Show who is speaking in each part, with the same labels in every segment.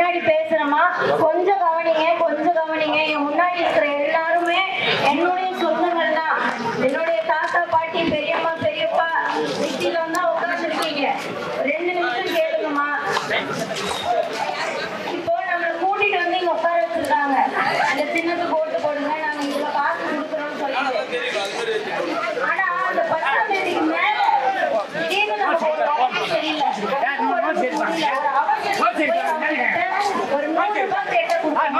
Speaker 1: முன்னாடி பேசுறேம்மா. கொஞ்சம் கவனிங்க கொஞ்சம் கவனிங்க. என் முன்னாடி இருக்கிற எல்லாருமே என்னுடைய சொந்தங்கள் தான். என்னுடைய தாத்தா பாட்டி பெரியம்மா பெரியப்பா சிட்டில தான் உட்காந்துருக்கீங்க ரெண்டு நிமிஷம் கேளுங்கம்மா. இப்போ நம்மளை கூட்டிட்டு வந்து இங்க உட்கார வச்சிருக்காங்க. அந்த சின்னத்துக்கு ஓட்டு போடுங்க நாங்க இவ்வளவு காசு கொடுக்குறோம்னு சொல்லிட்டு. ஆனா அந்த பத்தாம் தேதிக்கு மேல திடீர்னு வழி தெரியல. ஒரு நூறு ரூபாய் கேட்ட கொடுத்தாங்க.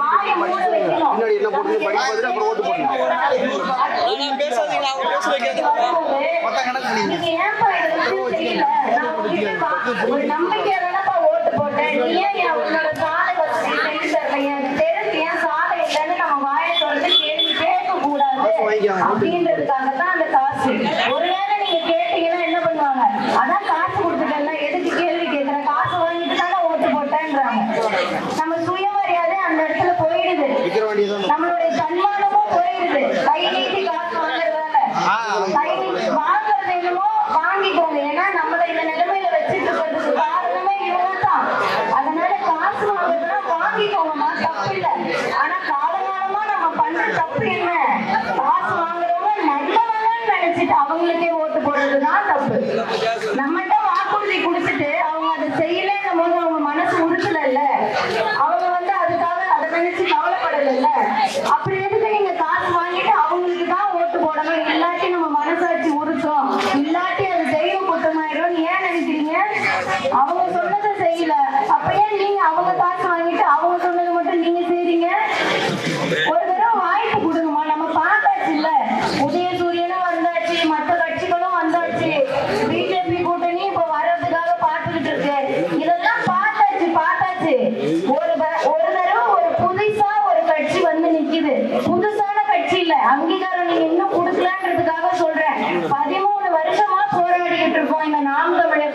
Speaker 2: முன்னாடி என்ன போட்டு படிக்க அப்புறம் ஓட்டு போடணும் மொத்த நீங்க
Speaker 1: நீங்க ஒரு நம்பிக்கையால ஓட்டு போட்டேன். நீ ஏன் அந்த காசு. ஒருவேளை நீங்க கேட்டீங்கன்னா என்ன பண்ணுவாங்க? அதான் காசு கொடுத்துட்டேன்ல, எதுக்கு கேள்வி கேட்கிற? காசு வாங்கிட்டு தானே ஓட்டு போட்டேன்றாங்க. நம்ம சுயமரியாதை அந்த இடத்துல போயிடுது
Speaker 2: விற்கிற வண்டி தான்
Speaker 1: நம்மளுடைய தன்மானமும் போயிடுது கை நீட்டி காசு வாங்குறதால கை நீட்டி வாங்குறது என்னமோ வாங்கிக்கோங்க ஏன்னா நம்மள இந்த நிலைமையில வச்சுட்டு இருக்கிறதுக்கு காரணமே இவங்க தான் அதனால காசு வாங்குறதுனா வாங்கிக்கோங்கம்மா தப்பு இல்ல ஆனா காலகாலமா நம்ம பண்ற தப்பு என்ன காசு வாங்குறவங்க நல்லவங்கன்னு நினைச்சிட்டு அவங்களுக்கே ஓட்டு போடுறதுதான் தப்பு நம்மகிட்ட வாக்குறுதி கொடுத்துட்டு அவங்க அதை செய்யலைன்னும் போது அவங்க மனசு உறுத்தல இல்ல அவங்க வந்து அதுக்காக அதை நினைச்சு கவலைப்படல அப்படி எதுக்கு நீங்க காசு வாங்கிட்டு அவங்களுக்கு தான் ஓட்டு போடணும்? இல்லாட்டி நம்ம மனசாட்சி உறுத்தும் இல்லாட்டி அது தெய்வ குற்றமாயிடும் ஏன் நினைக்கிறீங்க? அவங்க சொன்னதை செய்யல. அப்ப ஏன் நீங்க அவங்க காசு வாங்கிட்டு அவங்க சொன்னதை மட்டும் நீங்க செய்ய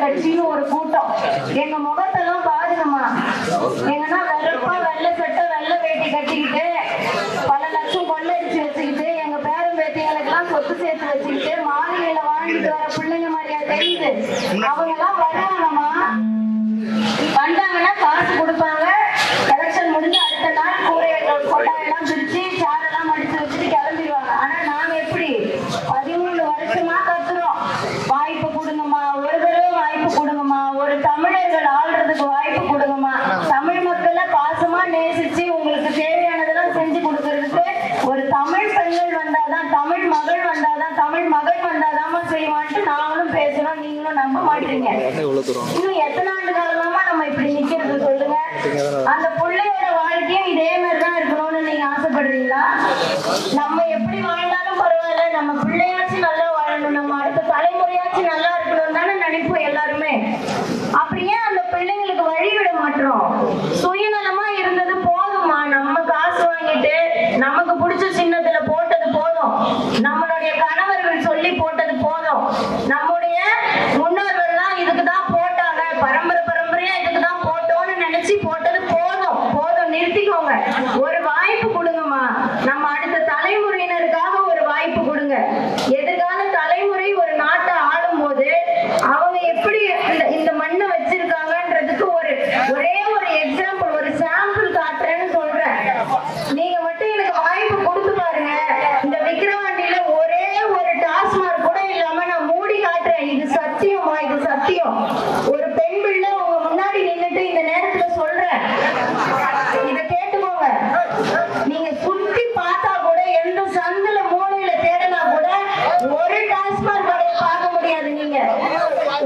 Speaker 1: கட்சின்னு ஒரு கூட்டம். எங்க முகத்தெல்லாம் பாருங்கம்மா. எங்கன்னா வெறுப்பா வெள்ளை சட்டை வெள்ளை வேட்டி கட்டிக்கிட்டு பல லட்சம் கொள்ளடிச்சு வச்சுக்கிட்டு எங்க பேரன் பேத்திகளுக்கெல்லாம் சொத்து சேர்த்து வச்சுக்கிட்டு மாளிகையில வாழ்ந்துட்டு வர பிள்ளைங்க மாதிரியா தெரியுது. அவங்க எல்லாம் வருவாங்கம்மா வந்தாங்கன்னா காசு கொடுப்பாங்க. எலெக்ஷன் முடிஞ்சு அடுத்த நாள் கூரை கொட்டாயெல்லாம் பிரிச்சு சாரெல்லாம் மடிச்சு வச்சுட்டு கிளம்பிடுவாங்க ஆனா நாங்க எப்படி பதிமூணு வருஷமா கத்துறோம் வாய்ப்பு கொடுங்கம்மா ஒரு தடவை வாய்ப்பு கொடுங்கம்மா ஒரு தமிழர்கள் ஆள்றதுக்கு வாய்ப்பு கொடுங்கம்மா. தமிழ் மக்களை பாசமா நேசிச்சு உங்களுக்கு தேவையானதெல்லாம் செஞ்சு கொடுக்கறதுக்கு ஒரு தமிழ் பெண்கள் வந்தாதான் தமிழ் மகள் வந்தாதான் தமிழ் மகன் வந்தாதாம்மா செய்வான்ட்டு நாங்களும் பேசுறோம் நீங்களும் நம்ப மாட்டீங்க. இன்னும் எத்தனை ஆண்டு காலமா நம்ம இப்படி நிக்கிறது சொல்லுங்க. அந்த பிள்ளையோட வாழ்க்கையும் இதே மாதிரிதான் இருக்கணும்னு நீங்க ஆசைப்படுறீங்களா? நம்ம நமக்கு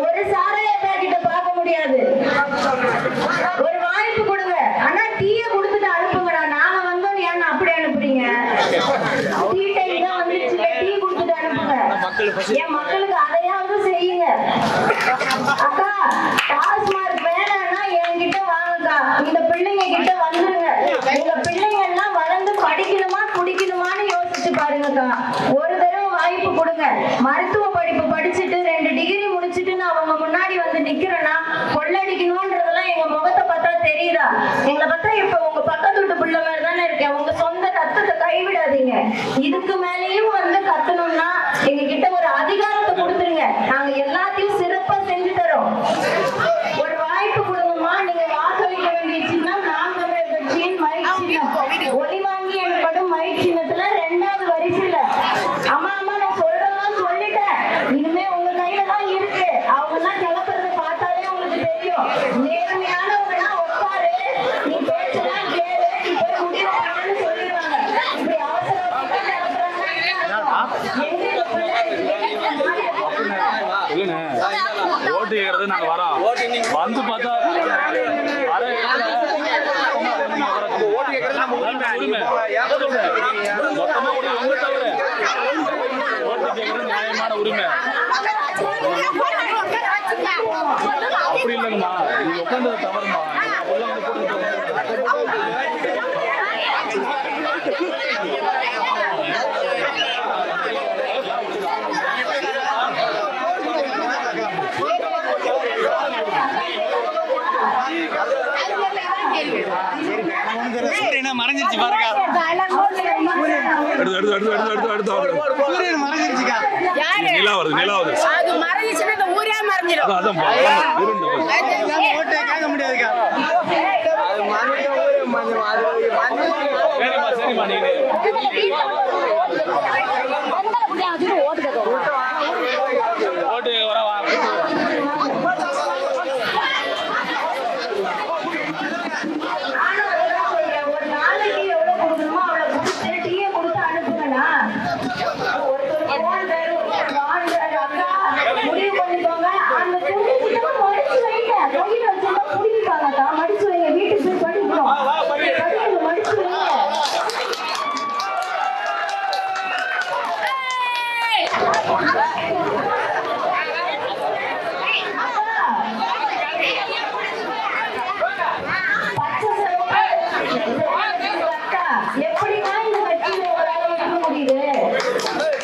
Speaker 1: ஒரு சாராய பேக்கிட்ட பார்க்க முடியாது. ஒரு வாய்ப்பு கொடுங்க. ஆனா டீய கொடுத்துட்டு அனுப்புங்கடா. நாங்க வந்தோம் ஏன் அப்படி அனுப்புறீங்க. டீ டைம் தான் வந்துருச்சு டீ கொடுத்துட்டு அனுப்புங்க. என் மக்களுக்கு அதையாவது செய்யுங்க. அக்கா டாஸ்மார்க் வேணாம்னா என்கிட்ட வாங்கக்கா. இந்த பிள்ளைங்க கிட்ட வந்துருங்க. உங்க பிள்ளைங்க எல்லாம் வளர்ந்து படிக்கணுமா குடிக்கணுமான்னு யோசிச்சு பாருங்கக்கா. ஒரு தடவை வாய்ப்பு கொடுங்க. மருத்துவ படிப்பு படிச்சுட்டு டிகிரி முடிச்சுட்டு நான் அவங்க முன்னாடி வந்து நிக்கிறேன்னா கொள்ளடிக்கணும்ன்றதெல்லாம் எங்க முகத்தை பார்த்தா தெரியுதா? எங்களை பார்த்தா இப்ப உங்க பக்கத்து வீட்டு பிள்ளை மாதிரி தானே இருக்கேன். உங்க சொந்த ரத்தத்தை கைவிடாதீங்க. இதுக்கு மேலேயும் வந்து கத்தணும்னா எங்க கிட்ட ஒரு அதிகாரத்தை கொடுத்துருங்க. நாங்க எல்லாத்தையும் சிறப்பா செஞ்சு தரோம். ஒரு வாய்ப்பு கொடுங்கம்மா. நீங்க வாக்களிக்க வேண்டிய சின்னம் நான் கட்சியின் மைக் சின்னம். ஒளி வாங்கி எனப்படும் மைக் சின்னத்துல ரெண்டாவது வரிசையில அம்மா அம்மா நான் சொல்றதெல்லாம் சொல்லிட்டேன் இனிமே உங்க கையில தான் இருக்கு அவங்க எல்லாம் கிளப்புறத பார்த்தாலே உங்களுக்கு தெரியும் நேர்மையானவங்கன்னா உட்காரு நீ பேச்செல்லாம் கேளு நீ போய் முடிவு பண்ணுன்னு சொல்லிடுவாங்க இப்படி அவசர அவசரமா கிளப்புறாங்கன்னா எங்க இந்த பிள்ளை
Speaker 3: இல்லைண்ணே. ஓட்டு கேட்கறது நாங்க வரோம். வந்து பார்த்தா வர
Speaker 2: ஓட்டு கேட்கறது நம்ம உரிமை
Speaker 3: உரிமை. மொத்தமா கூட உங்க தவிர ஓட்டு கேட்கறது நியாயமான உரிமை அப்படி இல்லைங்கம்மா. நீ உட்காந்தது தவறுமா உள்ள வந்து போட்டு
Speaker 4: மறைஞ்சிருச்சு பாருங்க சூரியன் மறைஞ்சிருச்சுக்கா.
Speaker 5: யாரு?
Speaker 3: நிலா வருது நிலா வருது
Speaker 5: அது மறைஞ்சிச்சுன்னா இந்த ஊரே மறைஞ்சிடும்
Speaker 3: அதான் அதான் பா- இருண்டு போச்சு.
Speaker 4: ஓட்டே கேட்க முடியாதுக்கா.
Speaker 3: சரிம்மா சரிம்மா நீங்க.
Speaker 1: Hey.